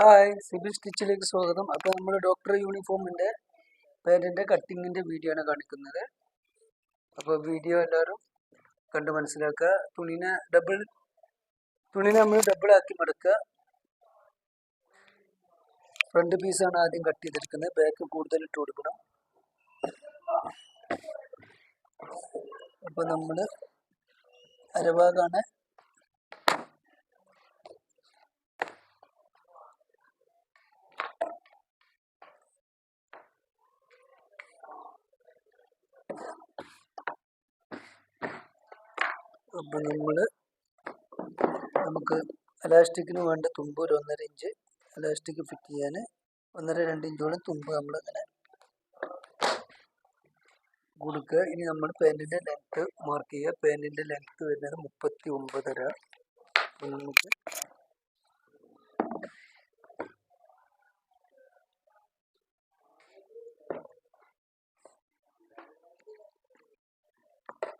Hi CIBIL സ്റ്റിച്ചിലേക്ക് സ്വാഗതം. അപ്പോൾ നമ്മൾ ഡോക്ടർ യൂണിഫോമിന്റെ പാന്റിന്റെ കട്ടിങ്ങിന്റെ വീഡിയോ ആണ് കാണിക്കുന്നത്. അപ്പോൾ വീഡിയോ എല്ലാവരും കണ്ട് മനസ്സിലാക്കുക. തുണിനെ ഡബിൾ തുണിനെ നമ്മൾ ഡബിൾ ആക്കി മടക്കുക. ഫ്രണ്ട് പീസാണ് ആദ്യം കട്ട് ചെയ്തെടുക്കുന്നത്. ബാക്ക് കൂടുതൽ ഇട്ട് കൊടുക്കണം. അപ്പോൾ നമ്മൾ അരഭാഗമാണ് അപ്പോൾ നമ്മൾ നമുക്ക് എലാസ്റ്റിക്കിന് വേണ്ട തുമ്പ് ഒരു ഒന്നര ഇഞ്ച് എലാസ്റ്റിക് ഫിറ്റ് ചെയ്യാൻ ഒന്നര രണ്ട് ഇഞ്ചോളം തുമ്പ് നമ്മൾ ഇങ്ങനെ കൊടുക്കുക. ഇനി നമ്മൾ പാന്റിന്റെ ലെങ്ത്ത് മാർക്ക് ചെയ്യുക. പാന്റിന്റെ ലെങ്ത്ത് വരുന്നത് മുപ്പത്തി ഒമ്പതര. നമുക്ക്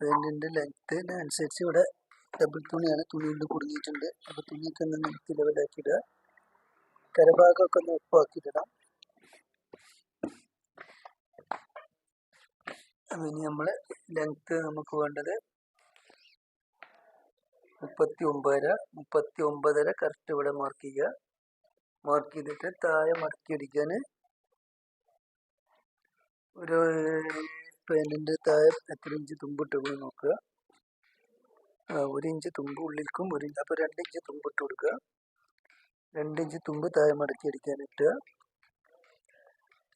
പാന്റിന്റെ ലെങ്ത്തിന് അനുസരിച്ച് ഇവിടെ ഡബിൾ തുണിയാണ് തുണി കൊണ്ട് കുടുങ്ങിയിട്ടുണ്ട്. അപ്പോൾ തുണിയൊക്കെ ഒന്ന് ലെങ്ത്ത് ലെവലാക്കിയിടുക കരഭാഗമൊക്കെ ഒന്ന് ഉപ്പാക്കിയിടണം അപ്പം ഇനി നമ്മൾ ലെങ്ത്ത് നമുക്ക് വേണ്ടത് മുപ്പത്തി ഒമ്പതര മുപ്പത്തി ഒമ്പതര കറക്റ്റ് ഇവിടെ മാർക്ക് ചെയ്യുക. മാർക്ക് ചെയ്തിട്ട് താഴെ മടക്കി അടിക്കാൻ ഒരു പാന്റിന്റെ താഴെ എത്ര ഇഞ്ച് തുമ്പിട്ട് നോക്കുക. ഒരു ഇഞ്ച് തുമ്പ് ഉള്ളിൽക്കും ഒരു ഇഞ്ച് അപ്പോൾ രണ്ട് ഇഞ്ച് തുമ്പിട്ട് കൊടുക്കുക. രണ്ട് ഇഞ്ച് തുമ്പ് താഴെ മടക്കി അടിക്കാൻ ഇട്ടുക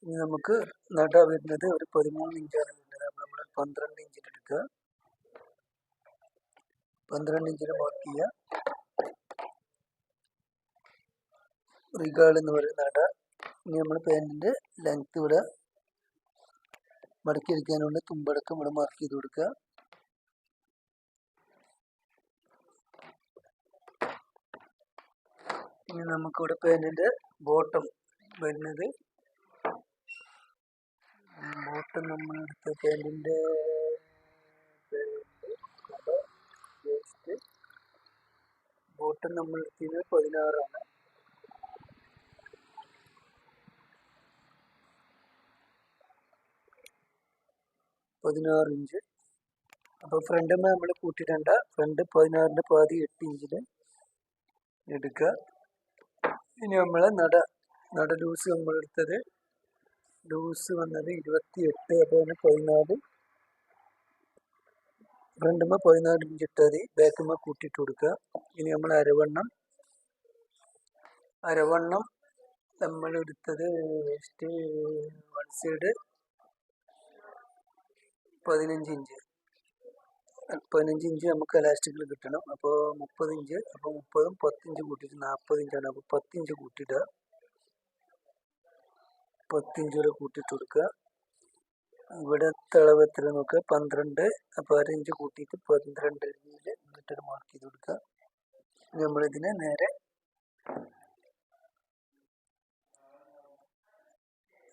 ഇനി നമുക്ക് നട വരുന്നത് ഒരു പതിമൂന്ന് ഇഞ്ചാണ് വരുന്നത്. അപ്പോൾ നമ്മൾ പന്ത്രണ്ട് ഇഞ്ചിൽ എടുക്കുക. പന്ത്രണ്ട് ഇഞ്ചിൽ മാർക്ക് ചെയ്യുക. റിഗാൾ എന്ന് പറയുന്ന നട. ഇനി നമ്മൾ പാന്റിന്റെ ലെങ്ത് ഇവിടെ മടക്കി എടുക്കാനുണ്ട് തുമ്പടക്കം ഇവിടെ മാർക്ക് ചെയ്ത് കൊടുക്കുക. ഇനി നമുക്കിവിടെ പാന്റിന്റെ ബോട്ടം വരുന്നത്. ബോട്ടം നമ്മൾ എടുത്ത പാന്റിന്റെ ബോട്ടം നമ്മൾ എടുത്തത് പതിനാറാണ്. പതിനാറ് ഇഞ്ച്. അപ്പോൾ ഫ്രണ്ടുമ്മ നമ്മൾ കൂട്ടിയിടണ്ട ഫ്രണ്ട് പതിനാറിന്റെ പാതി എട്ട് ഇഞ്ചിൽ എടുക്കുക ഇനി നമ്മൾ നട നട ലൂസ് നമ്മൾ എടുത്തത്. ലൂസ് വന്നത് ഇരുപത്തി എട്ട് അപ്പോൾ അതിന് പതിനാല്. ഫ്രണ്ടുമ്മ പതിനാല് ഇഞ്ച് ഇട്ടാൽ മതി. ബാക്കുമ്മ കൊടുക്കുക ഇനി നമ്മൾ അരവണ്ണം അരവണ്ണം നമ്മൾ എടുത്തത് വൺ സൈഡ് പതിനഞ്ച് ഇഞ്ച്. പതിനഞ്ച് ഇഞ്ച് നമുക്ക് എലാസ്റ്റിക്കിൽ കിട്ടണം. അപ്പോൾ മുപ്പത് ഇഞ്ച് അപ്പോൾ മുപ്പതും പത്തിഞ്ച് കൂട്ടിയിട്ട് നാൽപ്പത് ഇഞ്ചാണ്. അപ്പോൾ പത്തിഞ്ച് കൂട്ടിയിടുക. പത്തിഞ്ച് വരെ കൂട്ടിയിട്ട് കൊടുക്കുക. ഇവിടെ അളവ് എത്ര നോക്കുക? പന്ത്രണ്ട്. അപ്പോൾ അരഞ്ച് കൂട്ടിയിട്ട് പന്ത്രണ്ട് ഇഞ്ചിൽ എന്നിട്ടൊരു മാർക്ക് ചെയ്ത് കൊടുക്കുക. നമ്മളിതിനെ നേരെ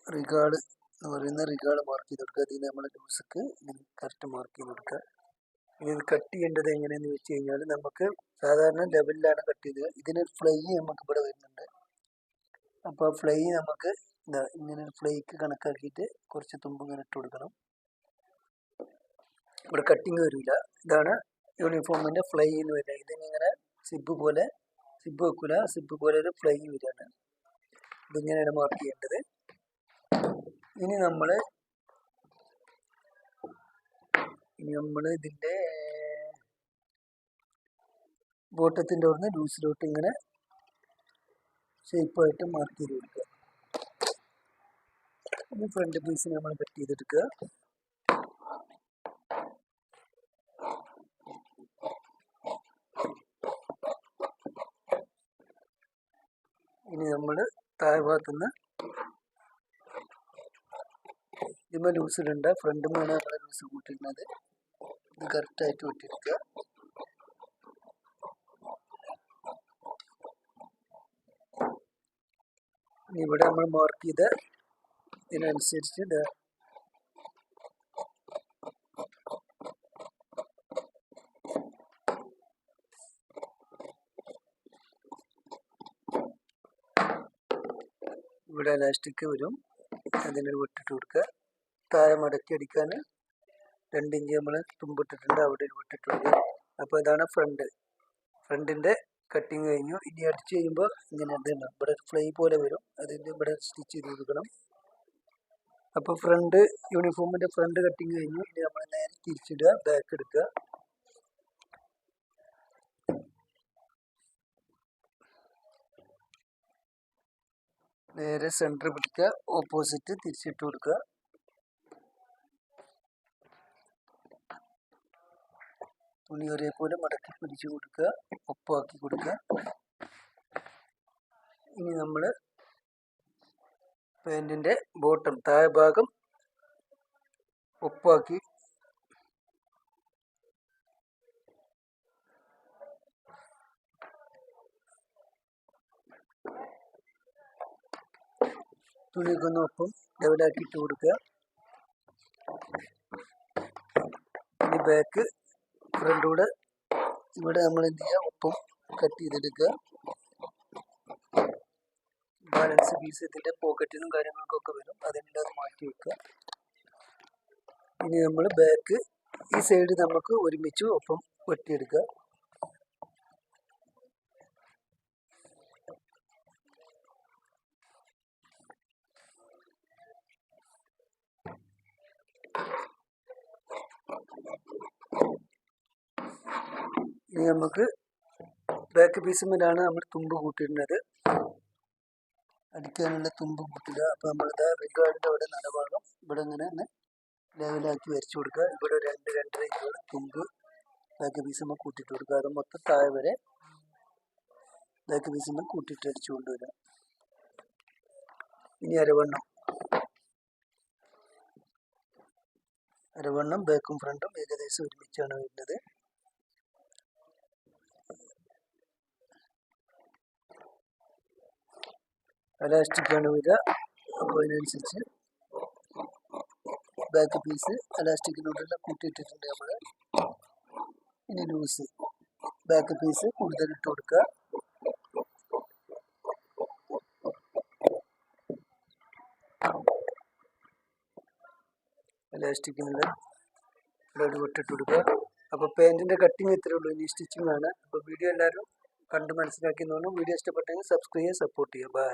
റിഗാർഡ് എന്ന് പറയുന്ന റിഗാർഡ് മാർക്ക് ചെയ്ത് കൊടുക്കുക അതിൽ നമ്മൾ ലൂസക്ക് കറക്റ്റ് മാർക്ക് ചെയ്ത് കൊടുക്കുക ഇനി ഇത് കട്ട് ചെയ്യേണ്ടത് എങ്ങനെയെന്ന് വെച്ച് കഴിഞ്ഞാൽ നമുക്ക് സാധാരണ ലെവലിലാണ് കട്ട് ചെയ്തത്. ഇതിനൊരു ഫ്ലൈ നമുക്ക് ഇവിടെ വരുന്നുണ്ട്. അപ്പോൾ ആ ഫ്ലൈ നമുക്ക് എന്താ ഇങ്ങനെ ഫ്ലൈക്ക് കണക്കാക്കിയിട്ട് കുറച്ച് തുമ്പ് ഇങ്ങനെ ഇട്ട് കൊടുക്കണം. ഇവിടെ കട്ടിങ് വരില്ല ഇതാണ് യൂണിഫോമിന്റെ ഫ്ലൈ എന്ന് വരിക. ഇതിനിങ്ങനെ സിബ് പോലെ സിബ് വെക്കില്ല സിബ് പോലെ ഒരു ഫ്ലൈ വരികയാണ്. ഇതിങ്ങനെയാണ് മാർക്ക് ചെയ്യേണ്ടത്. ഇനി നമ്മൾ ഇനി നമ്മൾ ഇതിന്റെ ബോട്ടത്തിന്റെ അവിടുന്ന് ലൂസിലോട്ട് ഇങ്ങനെ ഷേപ്പായിട്ട് മാർക്ക് ചെയ്ത് കൊടുക്കുക. ഇനി ഫ്രണ്ട് പീസ് നമ്മൾ കട്ട് ചെയ്തെടുക്കുക. ഇനി നമ്മൾ താഴെ ഭാഗത്തുനിന്ന് ഇതിന്മേൽ ലൂസ് ഇടണ്ട ഫ്രണ്ടുമാണ് നമ്മൾ ലൂസ് കൂട്ടിയിരുന്നത്. ഇത് കറക്റ്റായിട്ട് വിട്ടിരിക്കുക ഇവിടെ നമ്മൾ മാർക്ക് ചെയ്ത ഇതിനനുസരിച്ച് ഇത് ഇവിടെ ഇലാസ്റ്റിക് വരും. അതിന് വിട്ടിട്ട് കൊടുക്കുക താഴെ മടക്കി അടിക്കാൻ രണ്ട് ഇഞ്ച് നമ്മൾ തുമ്പിട്ടിട്ടുണ്ട് അവിടെ വിട്ടിട്ടുണ്ട്. വിട്ടിട്ട് അപ്പോൾ ഇതാണ് ഫ്രണ്ട്. ഫ്രണ്ടിന്റെ കട്ടിങ് കഴിഞ്ഞു. ഇനി അടിച്ച് കഴിയുമ്പോൾ ഇങ്ങനെ ഇതുണ്ട് ഇവിടെ ഫ്ലൈ പോലെ വരും. അതിന്റെ ഇവിടെ സ്റ്റിച്ച് ചെയ്ത് കൊടുക്കണം. അപ്പോൾ ഫ്രണ്ട് യൂണിഫോമിന്റെ ഫ്രണ്ട് കട്ടിങ് കഴിഞ്ഞു. ഇനി നമ്മൾ നേരെ തിരിച്ചിടുക ബാക്ക് എടുക്കുക. നേരെ സെന്റർ പിടിക്കുക ഓപ്പോസിറ്റ് തിരിച്ചിട്ട് കൊടുക്കുക. തുണി ഒരേപോലെ മടക്കി പിടിച്ചു കൊടുക്കുക. ഒപ്പാക്കി കൊടുക്കുക. ഇനി നമ്മൾ പാന്റിന്റെ ബോട്ടം താഴെ ഭാഗം ഒപ്പാക്കി തുണിയൊക്കെ ഒന്ന് ഒപ്പം ലെവലാക്കിയിട്ട് കൊടുക്കുക. ഇനി ബാക്ക് ഫ്രണ്ട് കൂടെ ഇവിടെ നമ്മൾ എന്ത് ചെയ്യുക ഒപ്പം കട്ട് ചെയ്തെടുക്കുക. ബാലൻസ് പീസ് ഇതിന്റെ പോക്കറ്റിനും കാര്യങ്ങൾക്കൊക്കെ വരും. അതിനെല്ലാം അത് മാറ്റി വെക്കുക. ഇനി നമ്മൾ ബാക്ക് ഈ സൈഡ് നമുക്ക് ഒരുമിച്ച് ഒപ്പം വെട്ടിയെടുക്കുക. ഇനി നമുക്ക് ബാക്ക് പീസുമ്മലാണ് നമ്മൾ തുമ്പ് കൂട്ടിയിരുന്നത് അടിക്കാനുള്ള തുമ്പ് കൂട്ടുക അപ്പോൾ നമ്മളിത് റിഗാർഡിന്റെ അവിടെ നടഭാഗം ഇവിടെ ഇങ്ങനെ ഒന്ന് ലെവലാക്കി വരച്ചു കൊടുക്കുക. ഇവിടെ രണ്ട് രണ്ടര ഇഞ്ചോട് തുമ്പ് ബാക്ക് പീസുമ്പോൾ കൂട്ടിയിട്ട് കൊടുക്കുക അത് മൊത്തം താഴെ വരെ ബാക്ക് പീസുമ്പോൾ കൂട്ടിയിട്ട് അടിച്ചു കൊണ്ടുവരാം ഇനി അരവണ്ണം. അരവണ്ണം ബാക്കും ഫ്രണ്ടും ഏകദേശം ഒരുമിച്ചാണ് വരുന്നത്. അലാസ്റ്റിക്കാണ് വരിക അപ്പോൾ അതിനനുസരിച്ച് ബാക്ക് പീസ് അലാസ്റ്റിക്കിനോടുള്ള കൂട്ടിയിട്ടിട്ടുണ്ട് നമ്മൾ ഇനി ലൂസ് ബാക്ക് പീസ് കൂടുതൽ ഇട്ട് കൊടുക്കുക അലാസ്റ്റിക്കിനുള്ള ബ്ലഡ് ഒരു വിട്ടിട്ട് കൊടുക്കുക അപ്പോൾ പാന്റിന്റെ കട്ടിങ് ഇത്രേ ഉള്ളൂ. ഇനി സ്റ്റിച്ചിങ് ആണ്. അപ്പോൾ വീഡിയോ എല്ലാവരും കണ്ട് മനസ്സിലാക്കി എന്ന് വീഡിയോ ഇഷ്ടപ്പെട്ടെങ്കിൽ സബ്സ്ക്രൈബ് ചെയ്യുക സപ്പോർട്ട് ചെയ്യുക. ബൈ